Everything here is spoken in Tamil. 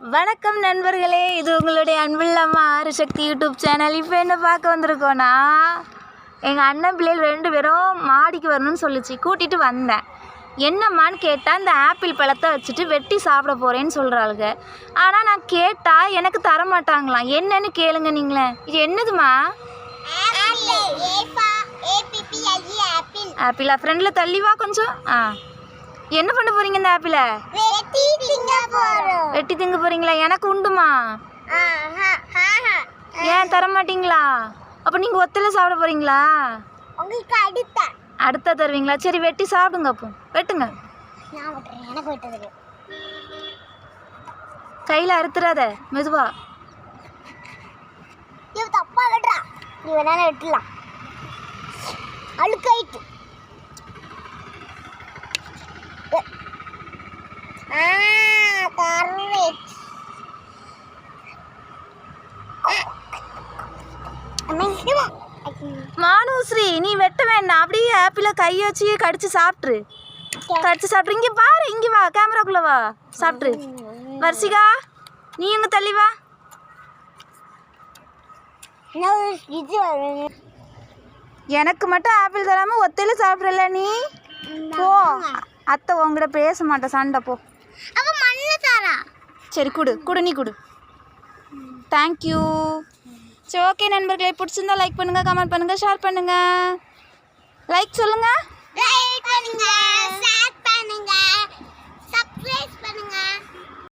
வணக்கம் நண்பர்களே இது உங்களுடைய அன்புள்ளம்மா ஆறுசக்தி யூடியூப் சேனல். இப்போ என்ன பார்க்க வந்திருக்கோன்னா எங்கள் அண்ணன் பிள்ளைகள் ரெண்டு பேரும் மாடிக்கு வரணும்னு சொல்லிச்சு. கூட்டிகிட்டு வந்தேன். என்னம்மான்னு கேட்டால் இந்த ஆப்பிள் பழத்தை வச்சுட்டு வெட்டி சாப்பிட போகிறேன்னு சொல்கிறாளுங்க ஆனால் நான் கேட்டால் எனக்கு தர மாட்டாங்களாம் என்னன்னு கேளுங்க நீங்களே. இது என்னதுமா ஆப்பிளா. ஃப்ரெண்டில் தள்ளி வா கொஞ்சம். ஆ. என்ன பண்ண போகிறீங்க இந்த ஆப்பிளை? வெட்டி திங்க போகிறீங்களா எனக்கு உண்டுமா? ஏன் தர மாட்டீங்களா அப்போ நீங்கள் ஒத்தல சாப்பிட போகிறீங்களா உங்களுக்கு அடுத்த. அடுத்தா தருவீங்களா? சரி வெட்டி சாப்பிடுங்க அப்போ. வெட்டுங்க. கையில் அறுத்துறாத மெதுவா. தப்பா விடுறா நீ வேணாலும் வெட்டலாம். அழுக்காயிட்டு ஆ கரெக்ட் மானுஸ்ரீ நீ வெட்ட வேண்டாம். அப்படியே ஆப்பிளை கையை வச்சு கடிச்சு சாப்பிட்ரு கடிச்சு சாப்பிட்ரு இங்கே பாரு இங்கே வா கேமராக்குள்ளே வா. சாப்பிட்ரு வர்ஷிகா நீ எங்க தள்ளி வா. எனக்கு மட்டும் ஆப்பிள் தராமல் ஒத்தையில சாப்பிட்றல நீ? போ. அத்தை உங்ககிட்ட பேச மாட்டேன். சண்டை போ. அவ மண்ணு சரி கொடு. கொடு நீ கொடு. தேங்க்யூ சரி ஓகே நண்பர்களே. பிடிச்சிருந்தா லைக் பண்ணுங்கள் கமெண்ட் பண்ணுங்கள் ஷேர் பண்ணுங்கள் லைக் சொல்லுங்கள் லைக் பண்ணுங்க ஷேர் பண்ணுங்கள் பண்ணுங்க.